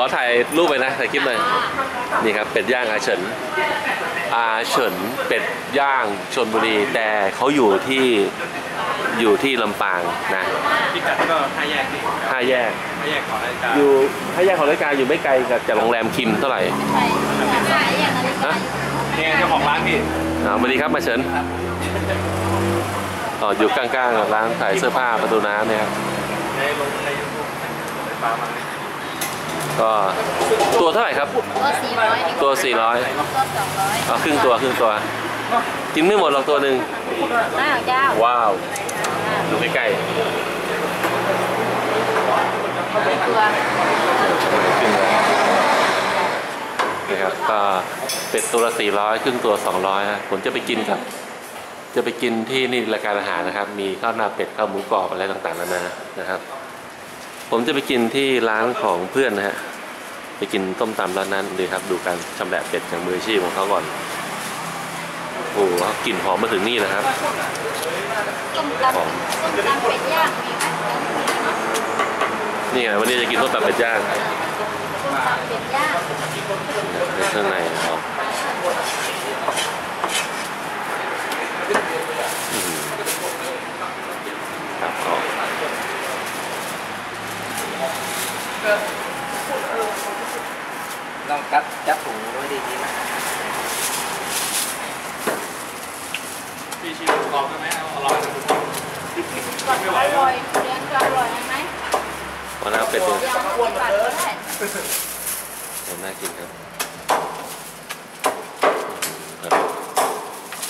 อถ่ายรูปไปนะถ่ายคลิปเลยนี่ครับเป็ดย่างอาเฉินอาเฉินเป็ดย่างชนบุรีแต่เขาอยู่ที่อยู่ที่ลำปางนะพิกัดก็ห้าแยกนี่ห้าแยกห้าแยกของรายการอยู่ห้าแยกของรายการอยู่ไม่ไกลกับจากโรงแรมคิมเท่าไหร่ใช่ขายอย่างนาฬิกาฮะนี่เจ้าของร้านพี่อ่าสวัสดีครับมาเฉินอ๋ออยู่ข้างๆกับร้านขายเสื้อผ้าประตูน้ำเนี่ยครับ ก็ตัวเท่าไหร่ครับ ตัวสี่ร้อยตัว 400ตัวสองร้อยอ๋อครึ่งตัวครึ่งตัวกินไม่หมดหรอกตัวหนึ่งหน้าเจ้าว้าวดูใกล้ตัวๆขึ้นเลยนะครับก็เป็ดตัวละ400ครึ่งตัว 200ฮะผมจะไปกินครับ จะไปกินที่นี่รายการอาหารนะครับ มีข้าวหน้าเป็ดข้าวหมูกรอบอะไรต่างๆนานานะครับ ผมจะไปกินที่ร้านของเพื่อนนะฮะ ไปกินต้มตำร้านนั้นดีครับ ดูการชำแหละเป็ดอย่างมืออาชีพของเขาก่อน โอ้โหกลิ่นหอมมาถึงนี่นะครับ ต้มตำต้มตำเป็ดย่างมีไหมนี่ไงวันนี้จะกินต้มตำเป็ดย่างต้มตำเป็ดย่างในข้างในเขาอื้อหือครับเอา ลองจับจับถุงไว้ดีๆนะพี่ชิมลองได้ไหมเอาลองดูก่อนอร่อยเรียนก็อร่อยไหมวันน้ำเป็ดดูย่างสิบบาทก็ได้เห็นน่ากินครับอื้อหือครับ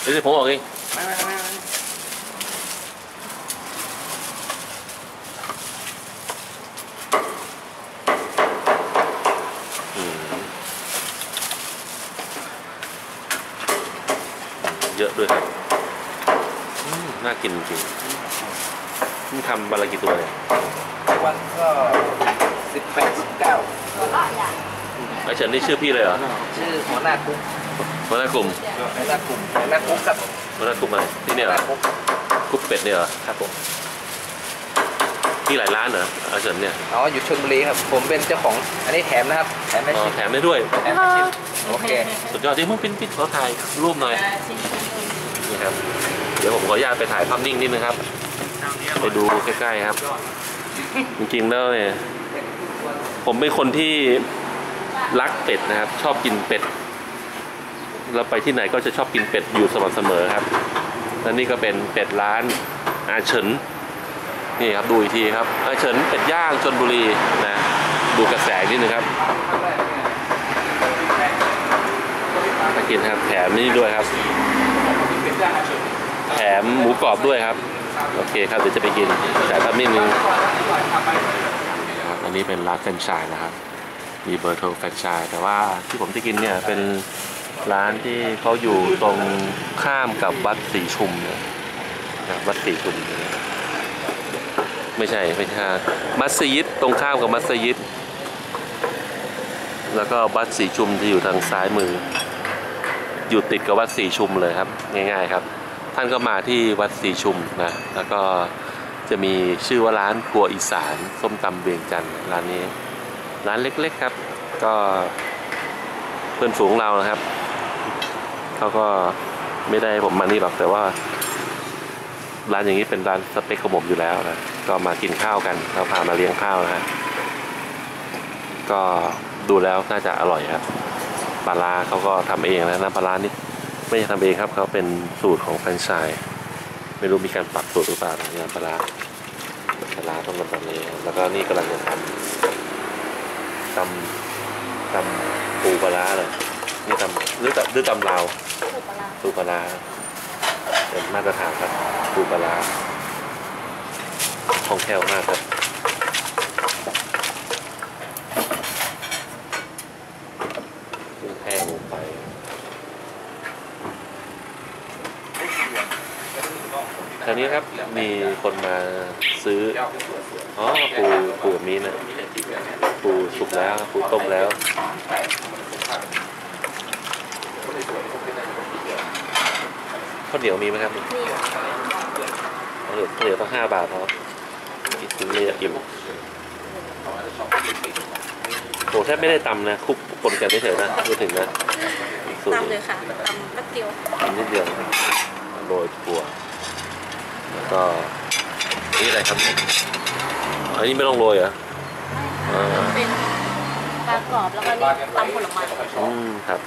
เดี๋ยวผมออกเองไม่ไม่ไม่ไม่ อืมเยอะ ด้วยครับอืมน่ากินจริงๆนี่ทำบาละกี่ตัวเนี่ยวันก็สิบแปดสิบเก้าหัวเราะอย่างไอ้เฉินนี่ชื่อพี่เลยเหรอ ชื่อหัวหน้ากุ๊กหัวหน้ากลุ่มหัวหน้ากลุ่มหัวหน้ากุ๊กครับหัวหน้ากลุ่มอะไรที่เนี่ยหัวเหหรอน้ากุ๊กกรุ๊ปเป็ดเนี่ยเหรอครับผมมีหลายร้านเหรอไอ้เฉินเนี่ยอ๋ออยู่ชลบุรีครับผมเป็นเจ้าของอันนี้แถมนะครับแถมให้อ๋อชิมแถมได้ด้วยแถมให้ชิมโอเคสุดยอดที่มึงปิ้นปิ้นขอถ่ายรูปหน่อยนี่ ครับ เดี๋ยวผมขออนุญาตไปถ่ายภาพนิ่งนิดนึงครับ ไปดูใกล้ๆครับ จริงๆแล้วเนี่ยผมเป็นคนที่รักเป็ดนะครับ ชอบกินเป็ดเราไปที่ไหนก็จะชอบกินเป็ดอยู่สม่ำเสมอครับและนี่ก็เป็นเป็ดร้านอาเฉินนี่ครับดูอีกทีครับอาเฉินเป็ดย่างชนบุรีนะดูกระแสนิดนึงครับมากินครับแถมนี่ด้วยครับ แถมหมูกรอบด้วยครับ โอเคครับเดี๋ยวจะไปกินแต่แป๊บนิดนึงอันนี้เป็นร้านแฟรนไชส์นะครับ มีเบอร์โทรแฟรนไชส์แต่ว่าที่ผมจะกินเนี่ยเป็นร้านที่เขาอยู่ตรงข้ามกับวัดศรีชุมเนยนะครับวัดศรีชุม ไม่ใช่ไม่ใช่มัสยิดตรงข้ามกับมัสยิด แล้วก็วัดศรีชุมที่อยู่ทางซ้ายมือ อยู่ติดกับวัดศรีชุมเลยครับ ง่าย ๆครับ ท่านก็มาที่วัดศรีชุมนะแล้วก็จะมีชื่อว่าร้านครัวอีสานส้มตำเวียงจันทร์ร้านนี้ ร้านเล็กๆครับ ก็เพื่อนฝูงเรานะครับเขาก็ไม่ได้ผมมานี่หรอกแต่ว่า ร้านอย่างนี้เป็นร้านสเต็กของผมอยู่แล้วนะก็มากินข้าวกันเราพามาเลี้ยงข้าวนะฮะก็ดูแล้วน่าจะอร่อยครับ ปลาร้าเขาก็ทำเองนะน้ำปลาร้านี่ไม่ใช่ทำเองครับเขาเป็นสูตรของแฟรนไชส์ไม่รู้มีการปรับสูตรหรือเปล่าน้ำปลาร้าปลาร้าต้องมาแบบนี้ แล้วก็นี่กำลังจะทำตำตำปูปลาร้าเลยนี่ตำหรือตำหรือตำลาวปูปลาร้าเป็นมาตรฐานครับปูปลาร้าคล่องแคล่วมากครับเครื่องแห้งลงไป คราว นี้ครับมีคนมาซื้ออ๋อปูปูแบบนี้นะปูสุกแล้วปูต้มแล้วข้าวเหนียวมีไหมครับนี่ข้าวเหนียวข้าวเหนียวต้องห้าบาทพอกินไม่อยากกินโหแทบไม่ได้ตำนะคลุกปนกันเฉยๆนะไม่ถึงนะอีกสูตรหตำนึ่งเลยค่ะตำแป๊บเดียวทำนิดเดียวนะครับโรยถั่ว แล้วก็นี่อะไรครับอันนี้ไม่ต้องโรยเหรออ่าเป็นปลากรอบแล้วก็นี่ตำผลไม้อืมครับ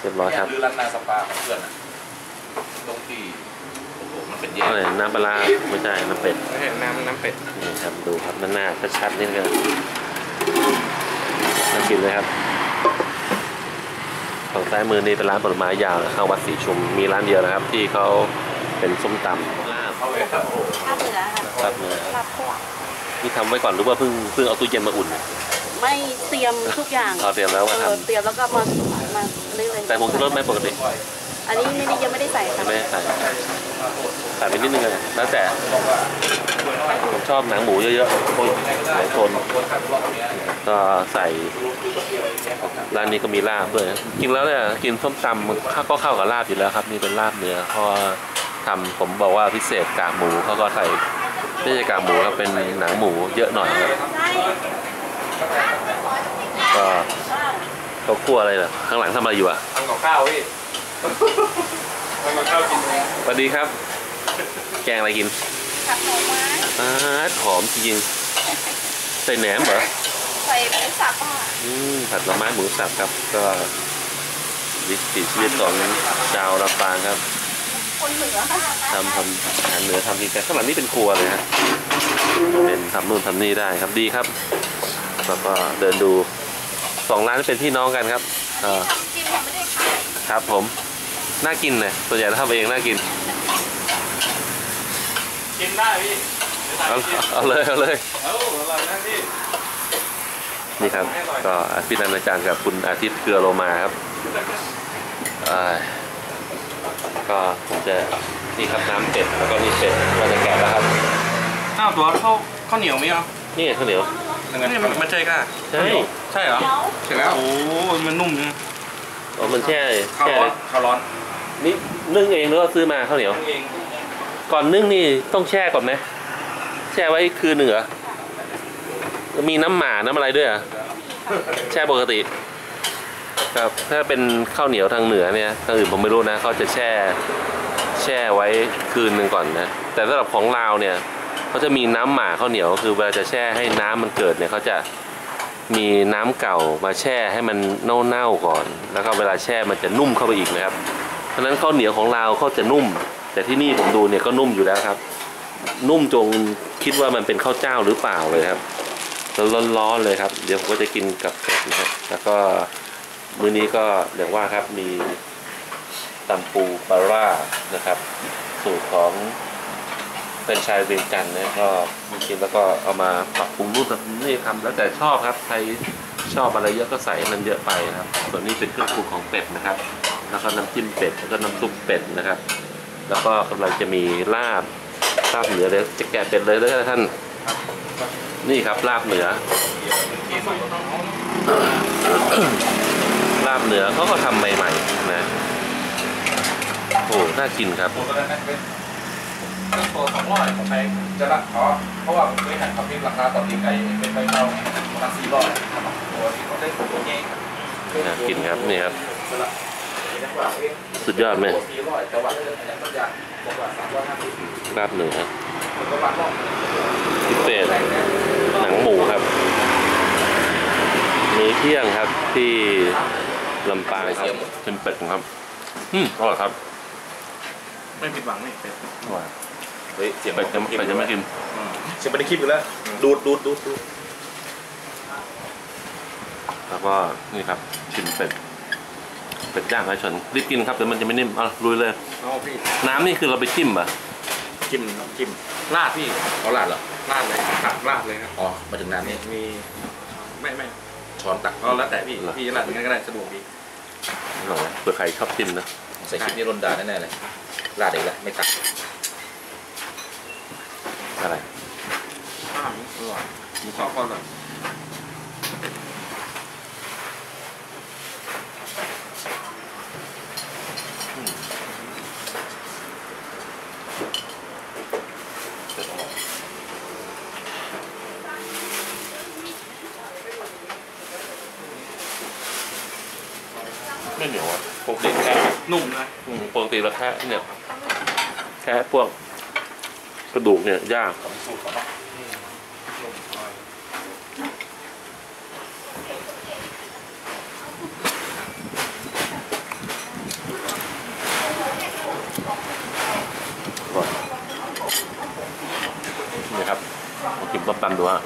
เรียบร้อยครับคือร้านนาสปาของเพื่อนอะตรงที่โอ้โหมันเป็นแยกอะไรน้ำปลาร้าไม่ใช่น้ำเป็ดไม่เห็นน้ำน้ำเป็ดนี่ครับดูครับหน้าหน้าชัดๆนี่เลยน่ากินเลยครับฝั่งซ้ายมือนี่เป็นร้านผลไม้ยาวนะเข้าวัดศรีชุมมีร้านเดียวนะครับ ที่เขาเป็นส้มตำลาบ เขาเลยครับโอ้โหภาคเหนือค่ะครับเนื้อลาบคั่วนี่ทำไว้ก่อนหรือว่าเพิ่งเพิ่งเอาตู้เย็นมาอุ่นไม่เตรียมทุกอย่างเอาเตรียมแล้วมาเอทอเตรียมแล้วก็มามาเรื่อยำแต่ผมชูรสไหม่ปกติๆอันนี้ไม่ได้ยังไม่ได้ใส่ค่ะไม่ได้ใส่ใส่ไปนิดนึงเลยแล้วแต่ผมชอบหนังหมูเยอะๆโอ้ยหลายคนก็ใส่ร้านนี้ก็มีลาบด้วยจริงแล้วเนี่ยกินส้มตำมันก็เข้ากับลาบอยู่แล้วครับนี่เป็นลาบเนื้อเพราะว่าทำผมบอกว่าพิเศษกากหมูเขาก็ใส่ไม่ใช่กากหมูครับเป็นหนังหมูเยอะหน่อยครับใช่ก็เขาคั่วอะไรล่ะข้างหลังทำอะไรอยู่อะทำกับข้าวพี่ทำกับข้าวกินสวัสดีครับ แกงอะไรกินผัดหน่อไม้อาหอมจริงๆใส่แหนมเหรอใส่หมูสับอะอืมผัดหน่อไม้หมูสับครับก็วิถีชีวิตของชาวลำปางครับ คนเหนือค่ะทำทำอาหารเหนือทำกินกันข้างหลังนี่เป็นครัวเลยฮะเป็นทำนู่นทำนี่ได้ครับดีครับ แล้วก็เดินดูสองร้านเป็นพี่น้องกันครับเอ่อทำจริงผมไม่ได้ขายครับผมน่ากินเลยส่วนใหญ่ทำเองน่ากินกินได้พี่เดี๋ยวเอาถ่ายกินเอาเลยเอาเลยเอ้าอร่อยนะพี่นี่ครับ ก็พี่นันอาจารย์กับคุณอาทิตย์เกลือโลมาครับอ่า ก็ผมจะนี่ครับน้ำเป็ดแล้วก็นี่เป็ดเราจะแกะแล้วครับอ้าวตัวข้าวข้าวเหนียวไหมอะนี่ไงข้าวเหนียวนี่มันมันใช่ค่ะใช่ใช่เหรอเดี๋ยวใช่แล้วโอ้มันนุ่มนะอ๋อมันแช่ข้าวแช่ร้อนข้าวร้อนนี่นึ่งเองหรือว่าซื้อมาข้าวเหนียวเองก่อนนึ่งนี่ต้องแช่ก่อนไหมแช่ไว้คืนหนึ่งเหรอมีน้ำหมาน้ำอะไรด้วยเหรอะแช่ปกติ ครับถ้าเป็นข้าวเหนียวทางเหนือเนี่ยทางอื่นผมไม่รู้นะเขาจะแช่แช่ไว้คืนหนึ่งก่อนนะแต่สำหรับของลาวเนี่ยเขาจะมีน้ำหมาข้าวเหนียวคือเวลาจะแช่ให้น้ำมันเกิดเนี่ยเขาจะมีน้ำเก่ามาแช่ให้มันเน่าๆก่อน แล้วก็เวลาแช่มันจะนุ่มเข้าไปอีกนะครับ เพราะนั้นข้าวเหนียวของลาเขาจะนุ่ม แต่ที่นี่ผมดูเนี่ยก็นุ่มอยู่แล้วครับ นุ่มจงคิดว่ามันเป็นข้าวเจ้าหรือเปล่าเลยครับร้อนๆเลยครับ เดี๋ยวผมก็จะกินกับเป็ดนะฮะแล้วก็ มื้อนี้ก็อย่างว่าครับมีตำปูปลาร่านะครับ สูตรของเป็นชายเวียงจันทร์นี่ยก็กินแล้วก็เอามาปรับปรุงรูปแบบนี่ทำแล้วแต่ชอบครับใครชอบอะไรเยอะก็ใส่อันนั้นเยอะไปนะครับ ส่วนนี้เป็นเครื่องปรุงของเป็ดนะครับ แล้วก็น้ำจิ้มเป็ดแล้วก็น้ำซุปเป็ดนะครับ แล้วก็กำลังจะมีลาบลาบเหนือเดี๋ยจะแกะเป็ดเลยแล้วท่านนี่ครับลาบเหนือ ลาบเหนือเขาก็ทำใหม่ๆนะโอ้น่ากินครับตัวนั้นเป็นตัวสองร้อยของไทยจะละอ๋อเพราะว่าผมเคยหันคำนี้ราคาต่อตีไก่เป็นใบเตาประมาณสี่ร้อยตัวที่เขาได้ตัวใหญ่น่ากินครับนี่ครับ สุดยอดไหมสี่ร้อยแต่ว่าอันนี้มันจะบอกว่าสามร้อยห้าสิบลาบเหนือมันก็บางรอพิเศษหนังหมูครับ มื้อเที่ยงครับที่ ลำปางครับเป็นเป็ดครับ อืมอร่อยครับ ไม่ผิดหวังนี่เป็ดอร่อยเฮ้ยเสียงเป็ดจะเป็ดจะไม่กินเสียงไม่ได้คลิปอยู่แล้ว ดูดดูดดูดดูดแล้วก็นี่ครับชิมเป็ดเป็ดย่างไร้ชนรีบกินครับเดี๋ยวมันจะไม่นิ่มเอะลุยเลยเอาพี่น้ำนี่คือเราไปจิ้มเหรอะจิ้มจิ้มราดพี่เขาลาดเหรอราดเลยตักราดเลยครับอ๋อมาถึงน้ำนี่มีไม่ไม่ช้อนตักก็แล้วแต่พี่พี่ราดยังไงก็ได้สะดวกดี อร่อยเผื่อใครชอบจิ้มนะใส่คลิปนี้รนดาแน่ๆเลยลาดอีกแล้วไม่ตักอะไรข้าวอร่อยหมูกรอบก็อร่อย ไม่เหนียวอะปกติแค่ นุ่มนะ อืมปก ติเราแค่เนี่ยแค่พวกกระดูกเนี่ยย่างของสูตรเขาเนาะก่อนนี่ครับผมกินต้มตำดูฮะ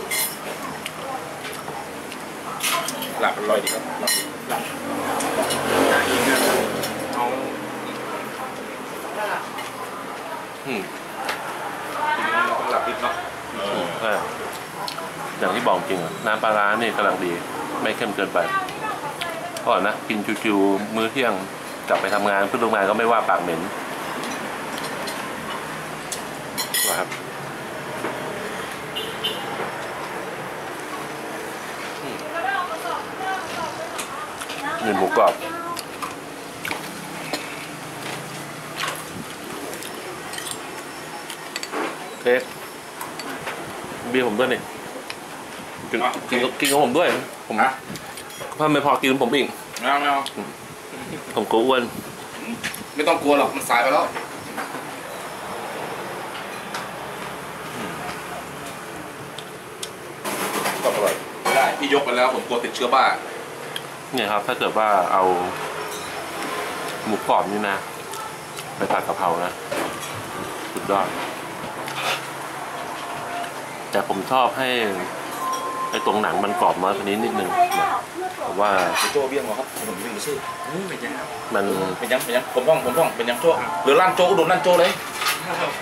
หลับอร่อยดีครับหลับ อีกนะเอา อืม ต้องหลับดิบเนาะ ใช่อย่างที่บอกจริงอะ น้ำปลาร้านี่กำลังดี ไม่เข้มเกินไปเพราะนะ กินจิวๆมื้อเที่ยงกลับไปทำงานเพื่อนร่วมงานก็ไม่ว่าปากเหม็นนะครับอืมนี่หมูกรอบเค้กเบียร์ผมด้วยนี่ กินกินกับกินกับผมด้วย ผมฮะถ้าไม่พอกินผมอีกไม่เอาไม่เอาผมกลัวอ้วนไม่ต้องกลัวหรอกมันสายไปแล้วก็อร่อยได้พี่ยกไปแล้วผมกลัวติดเชื้อบ้าเนี่ยครับ ถ้าเกิดว่าเอาหมูกรอบนี่นะ ไปผัดกะเพรานะสุดยอดแต่ผมชอบให้ ไอ้ตรงหนังมันกรอบมากกว่านี้นิดนึงนะผมว่าโจเบี้ยงเหรอครับผมไม่รู้ชื่ออืมเป็นยังไงครับมันเป็นยังเป็นยังผมท่องผมท่องเป็นยังโจหรือลั่นโจอุดมลั่นโจเลย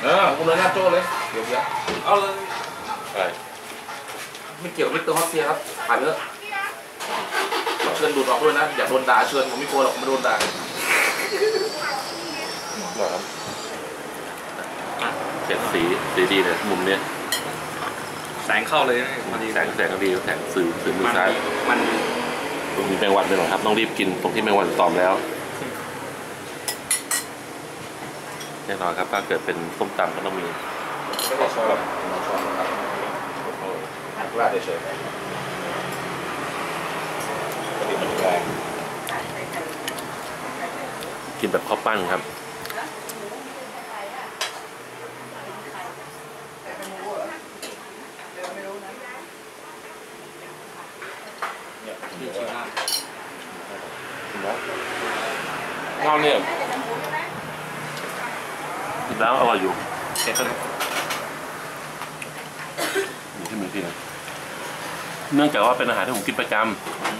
เอออุดมลั่นโจเลยเดี๋ยวเดี๋ยวเอาเลยอะไรไม่เกี่ยวกับมิสเตอร์ฮอสเซียครับผ่านเถอะเชิญดูดออกด้วยนะอย่าโดนด่าเชิญผมไม่กลัวหรอกผมไม่โดนด่าครับเจ็ดสีสีดีเลยมุมเนี้ย แสงเข้าเลยนะพอดีแสงแสงก็ดีแสงสื่อสื่อมือมันซ้ายมันตรงนี้แมงวันไปหน่อยครับ ต้องรีบกินตรงที่แมงวันตอมแล้วแน่นอนครับถ้าเกิดเป็นส้มตำก็ต้องมีไม่ได้ชอบหรอกไม่ชอบครับราดเฉยๆพอดีมันแรงกินแบบข้าวปั้นครับ เนี่ย นี่ชิมมาก ข้าวเนี่ยกินแล้วอร่อยอยู่เผ็ดเลยอยู่ที่มือที่นะเนื่องจากว่าเป็นอาหารที่ผมกินประจ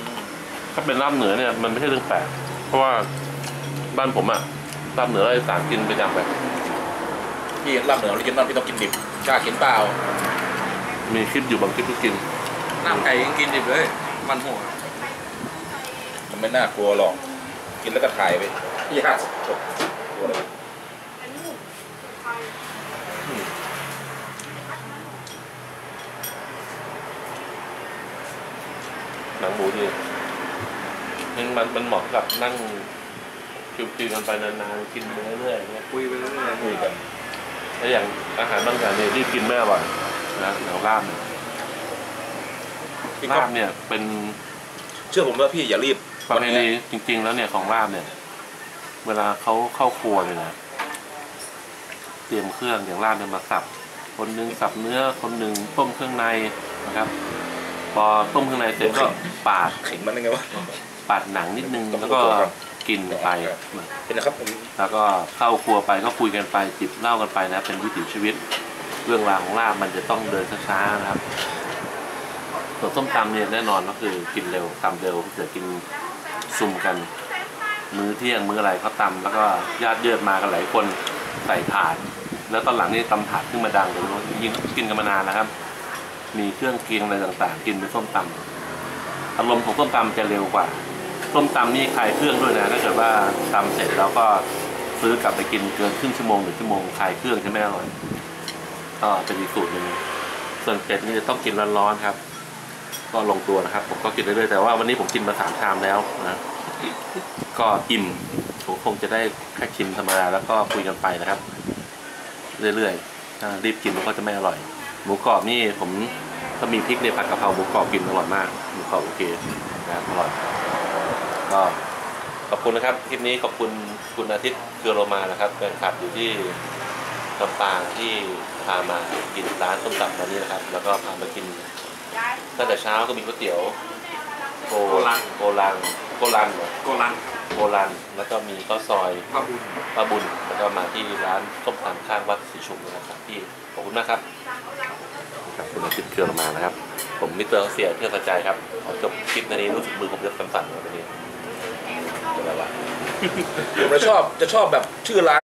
ำถ้าเป็นลาบเหนือเนี่ยมันไม่ใช่เรื่องแปลกเพราะว่าบ้านผมอะลาบเหนือเราต่างกินประจำไปพี่ลาบเหนือออริจินอลพี่ต้องกินดิบกล้ากินเปล่า มีคลิปอยู่บางคลิปก็กินน้ำไก่ยังกินดิบเลย มันหัวมันไม่น่ากลัวหรอก กินแล้วก็ถ่ายไป พี่ห้าสิบกลัวเลยหนังหมูดีมันมันมันเหมาะกับนั่งคิวๆกันไปนานๆกินไปเรื่อยๆอย่างเงี้ยคุยไปเรื่อยคุยกันแล้วอย่างอาหารบางอย่างเนี่ยรีบกินไม่อร่อยนะอย่างลาบเนี่ยพี่ลาก็บเนี่ยเป็น เชื่อผมว่าพี่อย่ารีบประเพณีจริง ๆ แล้วเนี่ยของลาบเนี่ย เวลาเขาเข้าครัวเนี่ยนะเตรียมเครื่องอย่างลาบเนี่ยมาสับ คนหนึ่งสับเนื้อคนหนึ่งต้มเครื่องในนะครับ พอต้มเครื่องในเสร็จก็ปาดขิงมันยังไงวะปาดหนังนิดนึงแล้วก็กินไปเป็นนะครับผมแล้วก็เข้าครัวไปก็คุยกันไปจิบเหล้ากันไปนะ เป็นวิถีชีวิต เรื่องราวของลาบมันจะต้องเดินช้าๆนะครับส่วนส้มตำเนี่ยแน่นอนก็คือกินเร็วตำเร็วเกิดกินซุ่มกัน มื้อเที่ยงมื้ออะไรเขาตำแล้วก็ญาติเยือดมากันหลายคนใส่ถาด แล้วตอนหลังนี่ตำถาดขึ้นมาดังเลยยิ่งกินกันมานานนะครับ มีเครื่องเคียงอะไรต่างๆ กินเป็นส้มตำอารมณ์ของส้มตำจะเร็วกว่าส้มตำนี่คลายเครื่องด้วยนะถ้าเกิดว่าตำเสร็จแล้วก็ซื้อกลับไปกินเกินครึ่งชั่วโมงหนึ่งชั่วโมงคลายเครื่องใช่ไหมอร่อยก็เป็นอีกสูตรหนึ่งส่วนเป็ดนี่จะต้องกินร้อนๆครับ ก็ลงตัวนะครับ ผมก็กินเรื่อยๆแต่ว่าวันนี้ผมกินมาสามชามแล้วนะ ก็อิ่มผมคงจะได้แค่ชิมธรรมดาแล้วก็คุยกันไปนะครับ เรื่อยๆถ้ารีบกินมันก็จะไม่อร่อย หมูกรอบนี่ผมถ้ามีพริกในผัดกะเพราหมูกรอบกินอร่อยมากหมูกรอบโอเคนะครับอร่อยก็ขอบคุณนะครับคลิปนี้ขอบคุณคุณอาทิตย์เครือโรมานะครับแฟนคลับอยู่ที่ลำปางที่พามากินร้านส้มตำร้านนี้นะครับ แล้วก็พามากินตั้งแต่เช้าก็มีก๋วยเตี๋ยวโกลังโกลัง โกลันเหรอโกลันโกลันแล้วก็มีข้าวซอยพระบุญป้าบุญแล้วก็มาที่ร้านส้มตำข้างวัดศรีชุมนะครับที่ขอบคุณมากครับครับคุณอาทิตย์เครือโรมานะครับ ผมมิสเตอร์เสียเพื่อกระจายครับขอจบคลิปในนี้รู้สึกมือผมจะสั่นๆเลยวันนี้เดี๋ยวอะไรวะผมจะชอบจะชอบแบบชื่อร้าน